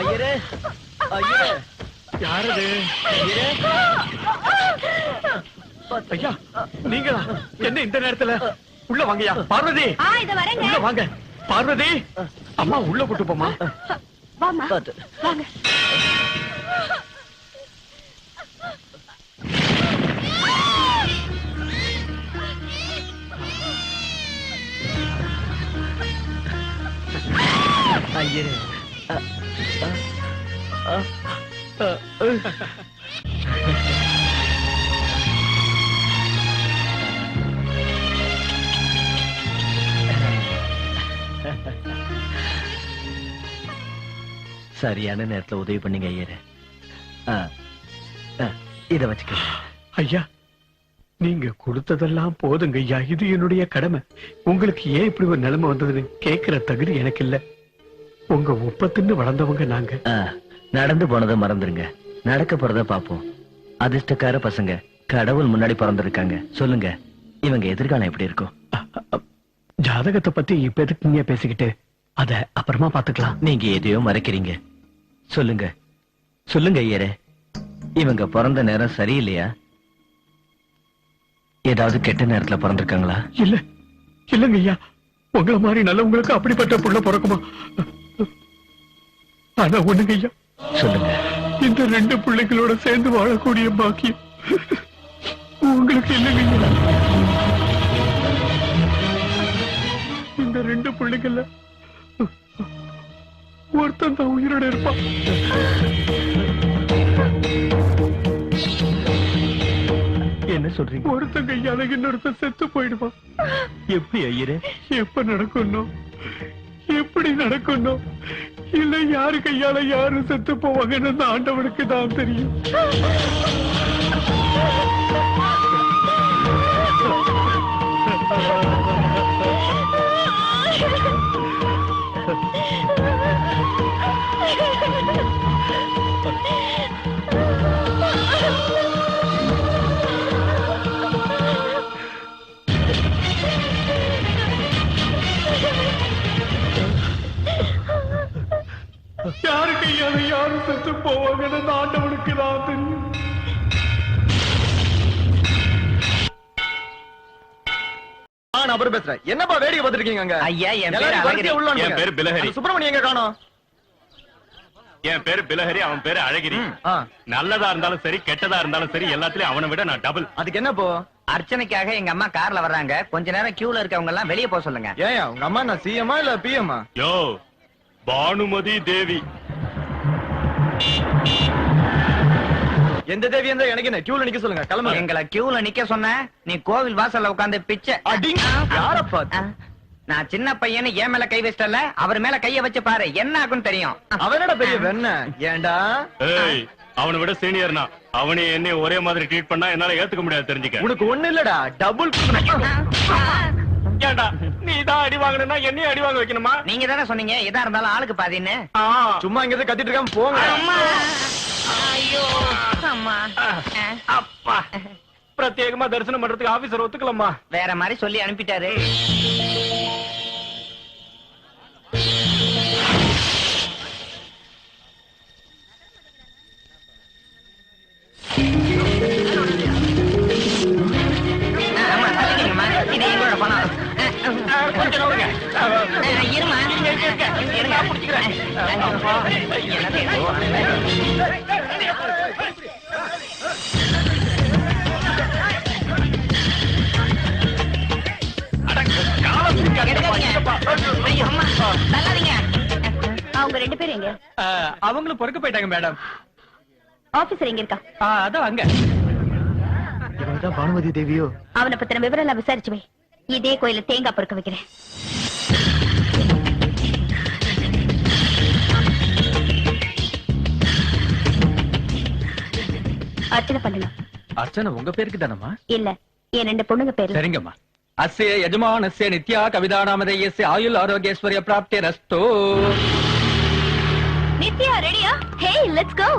ஐயரே ஐயரே. யாரது? ஐயரே. ஐயா நீங்களா? என்ன இந்த நேரத்துல? உள்ள வாங்கயா பார்வதி. ஆ, இதோ வரேங்க. உள்ள வாங்க. பார்வதி. அம்மா உள்ள கூட்டு போமா வாங்க. ஐயரே சரியான நேரத்துல உதவி பண்ணீங்க ஐயரே. அ, இத வச்சுக்க ஐயா நீங்க கொடுத்ததெல்லாம் போதுங்க ஐயா. இது என்னுடைய கடமை. உங்களுக்கு ஏன் இப்படி ஒரு நிலைமை வந்ததுன்னு கேட்கிற தகுதி எனக்கு இல்லை உங்க ஒப்பத்துன்னு வளர்ந்தவங்க நாங்க. நடந்து போனதை மறந்துருங்க. நடக்க போறத பாப்போம் அதிர்ஷ்டக்கார பசங்க கடவுள் முன்னாடி பிறந்திருக்காங்க. சொல்லுங்க இவங்க எதிர்காலம் எப்படி இருக்கும்? ஜாதகத்தை பத்தி இப்ப எதுக்கு நீங்க பேசிக்கிட்டு அத அப்புறமா பாத்துக்கலாம் நீங்க எதையோ மறைக்கிறீங்க. சொல்லுங்க. சொல்லுங்க ஐயரே. இவங்க பிறந்த நேரம் சரியில்லையா? ஏதாவது கெட்ட நேரத்துல பிறந்திருக்காங்களா? இல்ல இல்லங்க ஐயா. உங்களை மாதிரி நல்லவங்களுக்கு அப்படிப்பட்ட புள்ள பிறக்குமா? ஆனா ஒண்ணுங்க ஐயா. சொல்லுங்க. இந்த ரெண்டு பிள்ளைகளோட சேர்ந்து வாழக்கூடிய பாக்கியம் உங்களுக்கு இல்லைங்க இந்த ரெண்டு பிள்ளைகள்ல ஒருத்தன் தான் உயிரோட இருப்பான். என்ன சொல்றீங்க? ஒருத்தன் கையால இன்னொருத்தன் செத்து போயிடுவான். எப்படி ஐயரே? எப்ப நடக்கணும் எப்படி நடக்கணும் இல்ல யாரு கையால யாரு செத்து போவாங்கன்னு ஆண்டவனுக்கு தான் தெரியும். யாரு கையால யாரு செத்து போவாங்கன்னு ஆண்டவனுக்கு தான் தெரியும். நான் அப்புறம் பேசுறேன். என்னப்பா வேடிக்கை பார்த்திருக்கீங்க அங்க? ஐயா என் பேர் அழகிரி. என். பேரு பிலஹரி. அந்த சுப்பிரமணியம் எங்க காணோம்? என் பேரு பிலஹரி அவன் பேரு அழகிரி. நல்லதா இருந்தாலும் சரி கெட்டதா இருந்தாலும் சரி எல்லாத்துலயும் அவனை விட நான் டபுள் அதுக்கு என்ன போ? அர்ச்சனைக்காக எங்க அம்மா கார்ல வர்றாங்க. கொஞ்ச நேரம் கியூல இருக்கவங்க எல்லாம் வெளியே போக சொல்லுங்க. ஏயா உங்க அம்மா நான் சிஎம்மா இல்ல பிஎம்மா யோ பானுமதி தேவி. எந்த தேவி இருந்தா எனக்கு என்ன? கியூல நிக்க சொல்லுங்க. கிளம்புங்க. எங்களை கியூல நிக்க சொன்ன நீ கோவில் வாசல்ல உட்கார்ந்து பிச்சை. அடிங்க நான் சின்ன பையன் என் மேல கை வச்சிட்டல அவர் மேல கைய வச்சு பாரு என்ன ஆகும் தெரியும். அவனோட பெரிய வெண்ண? ஏண்டா? ஏய் அவனை விட சீனியர்னா அவனே என்னை ஒரே மாதிரி ட்ரீட் பண்ணா என்னால ஏத்துக்க முடியாது தெரிஞ்சுக்க. உனக்கு ஒண்ணு இல்லடா டபுள் ஏன்டா நீ தான் அடி வாங்கணும்னா என்னையும் அடி வாங்க வைக்கணுமா? நீங்க தானே சொன்னீங்க எதா இருந்தாலும் ஆளுக்கு பாதின்னு. சும்மா இங்க கத்திட்டு இருக்காம போங்க. ஐயோ அம்மா. அப்பா. பிரத்யேகமா தரிசனம் பண்றதுக்கு ஆபீசர் ஒத்துக்கலாமா வேற மாதிரி சொல்லி அனுப்பிட்டாரு. அவங்க ரெண்டு பேரும் எங்க? அவங்களும் பொறுக்க போயிட்டாங்க மேடம். ஆபீசர் எங்க இருக்கா? அதான் அங்க. பானுமதி தேவியோ? அவனை பத்தின விவரம் எல்லாம் விசாரிச்சு வை இதே கோயில தேங்காய் பொறுக்க வைக்கிறேன். அர்ச்சனை பண்ணணும். அர்ச்சனை உங்க பேருக்கு தானம்மா? இல்ல என் ரெண்டு பொண்ணுங்க பேரு சரிங்கம்மா. அஸ்ய யஜமானஸ்ய நித்யா கவிதானாமதேயஸ்ய ஆயுள் ஆரோக்கியஸ்வரிய பிராப்தி ரஸ்தோ. நித்யா ரெடியா ஹே லெட்ஸ் கோ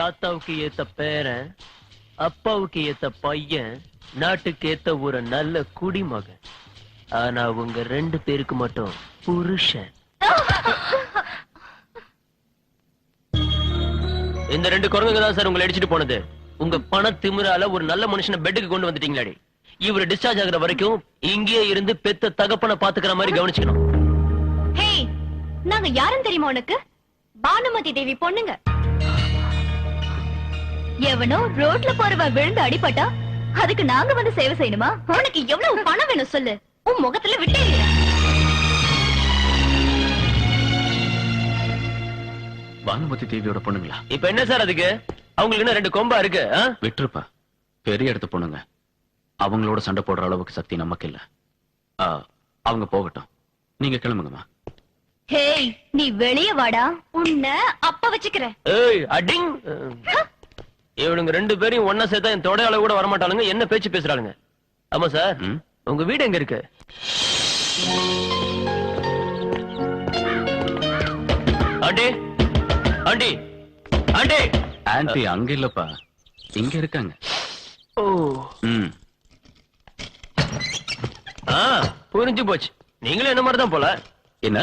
தாத்தாவுக்கு ஏத்த பேரன் அப்பாவுக்கு ஏத்த பையன் நாட்டுக்கு ஏத்த ஒரு நல்ல குடிமகன். ஆனா உங்க ரெண்டு பேருக்கு மட்டும் புருஷன். இந்த ரெண்டு குரங்குங்க தான் சார் உங்களை அடிச்சிட்டு போனது. உங்க பண திமிரால ஒரு நல்ல மனுஷனை பெட்டுக்கு கொண்டு வந்துட்டீங்களாடி. இவரு டிஸ்சார்ஜ் ஆகுற வரைக்கும் இங்கேயே இருந்து பெத்த தகப்பனை பாத்துக்கிற மாதிரி கவனிச்சுக்கணும். நாங்க யாருன்னு தெரியுமா உனக்கு? பானுமதி தேவி பொண்ணுங்க. எவனோ ரோட்ல போறவன் விழுந்து அடிபட்டா அதுக்கு நாங்க வந்து சேவை செய்யணுமா? உனக்கு எவ்வளவு பணம் வேணும் சொல்லு. உன் முகத்துல விட்டே பானுமதி தேவியோட பொண்ணுங்களா? இப்ப என்ன சார் அதுக்கு? அவங்களுக்கு இன்னும் ரெண்டு கொம்பா இருக்கு? விட்டுருப்பா. பெரிய இடத்து பொண்ணுங்க. அவங்களோட சண்டை போடுற அளவுக்கு சக்தி நமக்கு இல்ல ஆ, அவங்க போகட்டும். நீங்க கிளம்புங்கம்மா. ஹேய் நீ வெளிய வாடா. உன்னை அப்ப வச்சுக்கிறேன். ஏய் அடிங்! இவனுங்க ரெண்டு பேரையும் ஒன்னா சேர்த்தா என் தொடையால கூட வரமாட்டாளுங்க என்ன பேச்சு பேசுறாளுங்க ஆமா சார்? உங்க வீடு எங்க இருக்கு? ஆண்டி? ஆண்டி? ஆண்டி? ஆன்ட்டி அங்க இல்லப்பா. இங்க இருக்காங்க. ஓ. ம். ஆ புரிஞ்சு போச்சு. நீங்களும் என்ன மாதிரி தான் போல? என்ன?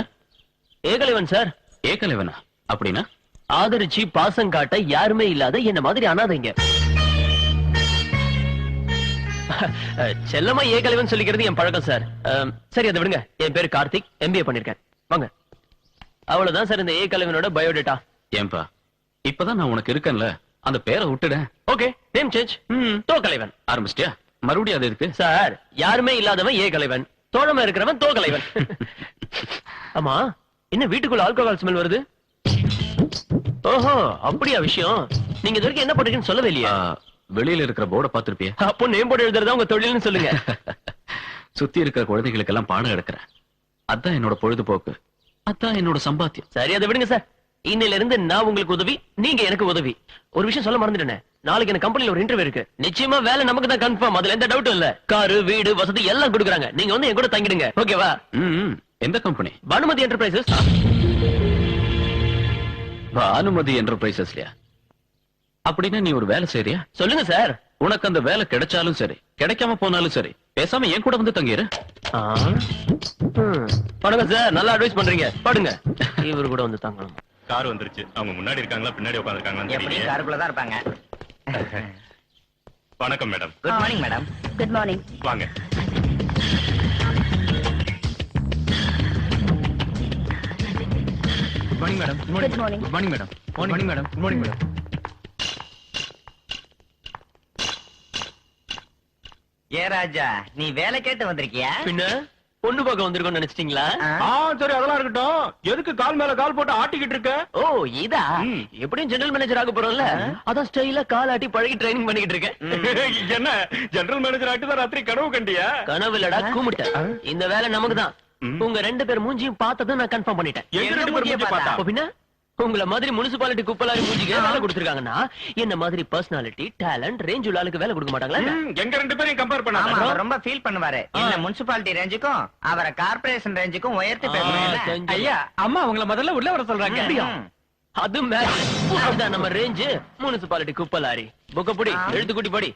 ஏகலைவன் சார். ஏகலைவனா? அப்படின்னா? ஆதரிச்சு பாசம் காட்ட யாருமே இல்லாத என்ன மாதிரி அனாதைங்க. செல்லமா ஏகலைவன் சொல்லிக்கிறது என் பழக்கம் சார். சரி அதை விடுங்க. என் பேரு கார்த்திக். எம்பிஏ பண்ணிருக்கேன். வாங்க. அவ்வளவுதான் சார் இந்த ஏகலைவனோட பயோடேட்டா. ஏன்பா இப்பதான் நான் உனக்கு இருக்கேன்ல. அந்த பேரை விட்டுட. Okay name change. தோகலைவன். ஆரம்பிச்சிட்டியா? மறுபடியும் அது இருக்கு சார் யாருமே இல்லாதவன் ஏகலைவன். தோழமை இருக்கிறவன் தோகலைவன். ஆமா என்ன வீட்டுக்குள்ள ஆல்கஹால் ஸ்மெல் வருது? ஓஹோ அப்படியா விஷயம்? நீங்க இது வரைக்கும் என்ன பண்றீங்கன்னு சொல்லவே இல்லையா. வெளியில இருக்கிற போர்டை பாத்திருப்பிய அப்போ நேம் போர்டு எழுதுறதா உங்க தொழில்னு சொல்லுங்க. சுத்தி இருக்கிற குழந்தைகளுக்கு எல்லாம் பாடம் எடுக்கிறேன். அதான் என்னோட பொழுதுபோக்கு. அதான் என்னோட சம்பாத்தியம். சரி அதை விடுங்க சார். இன்னையில இருந்து நான் உங்களுக்கு உதவி நீங்க எனக்கு உதவி. ஒரு விஷயம் சொல்ல மறந்துட்டேன். நாளைக்கு எனக்கு கம்பெனில ஒரு இன்டர்வியூ இருக்கு. நிச்சயமா வேலை நமக்கு தான் கன்ஃபார்ம் அதுல எந்த டவுட்டும் இல்ல. காரு வீடு வசதி எல்லாம் கொடுக்குறாங்க. நீங்க வந்து என் கூட தங்கிடுங்க. ஓகேவா. எந்த கம்பெனி பானுமதி என்டர்பிரைசஸ் பானுமதி என்டர்பிரைசஸ்லயா அப்படின்னா நீ ஒரு வேலை செய்றியா? சொல்லுங்க சார் உனக்கு அந்த வேலை கிடைச்சாலும் சரி கிடைக்காம போனாலும் சரி பேசாம என் கூட வந்து தங்கிரு. வணக்கம் சார் நல்லா அட்வைஸ் பண்றீங்க. பாடுங்க. இவரு கூட வந்து தங்கணும். கார் வந்துருச்சு. அவங்க முன்னாடி இருக்காங்களா பின்னாடி உட்காந்துருக்காங்களான்னு எப்படி காருக்குள்ளதான் இருப்பாங்க. வணக்கம் madam. Good morning madam good morning வாங்க. Good morning madam good morning good morning madam good morning madam good morning madam ஏ ராஜா நீ வேலை கேட்டு வந்திருக்கியா? பின்ன? பொண்ணு பார்க்க வந்திருக்கோம்னு நினைச்சிட்டீங்களா? ஆ? சரி அதெல்லாம் இருக்கட்டும். எதுக்கு கால் மேல கால் போட்டு ஆட்டிக்கிட்டு இருக்க? ஓ இதா? எப்படியும் ஜெனரல் மேனேஜர் ஆக போறோம்ல? அதான் ஸ்டைலா கால் ஆட்டி பழகி ட்ரைனிங் பண்ணிக்கிட்டு இருக்கேன். என்ன? ஜெனரல் மேனேஜர் ஆட்டு தான் ராத்திரி கனவு கண்டியா? கனவு இல்லடா கூமுட்ட இந்த வேலை நமக்கு தான். உங்க ரெண்டு பேர் மூஞ்சியும் பார்த்ததும் நான் கன்ஃபார்ம் பண்ணிட்டேன். எங்க ரெண்டு பேரும் மூஞ்சி பார்த்தா? அப்ப பின்ன? உங்கள மாதிரி முனிசிபாலிட்டி குப்பலாரி மூஞ்சிக்கு வேலை கொடுத்திருக்காங்கன்னா என்ன மாதிரி பர்சனாலிட்டி டேலண்ட் ரேஞ்ச் உள்ள ஆளுக்கு வேலை கொடுக்க மாட்டாங்களா ம், எங்க ரெண்டு பேரையும் கம்பேர் பண்ணாம அவர் ரொம்ப ஃபீல் பண்ணுவாரு. என்ன முனிசிபாலிட்டி ரேஞ்சுக்கும் அவரை கார்ப்பரேஷன் ரேஞ்சுக்கும் உயர்த்தி தெரிஞ்சு. ஐயா அம்மா உங்களை முதல்ல உள்ள வர சொல்றாங்க. அது மேல. நம்ம ரேஞ்சு முனிசிபாலிட்டி குப்பலாரி. புக்க புடி. எழுத்து கூட்டி படி.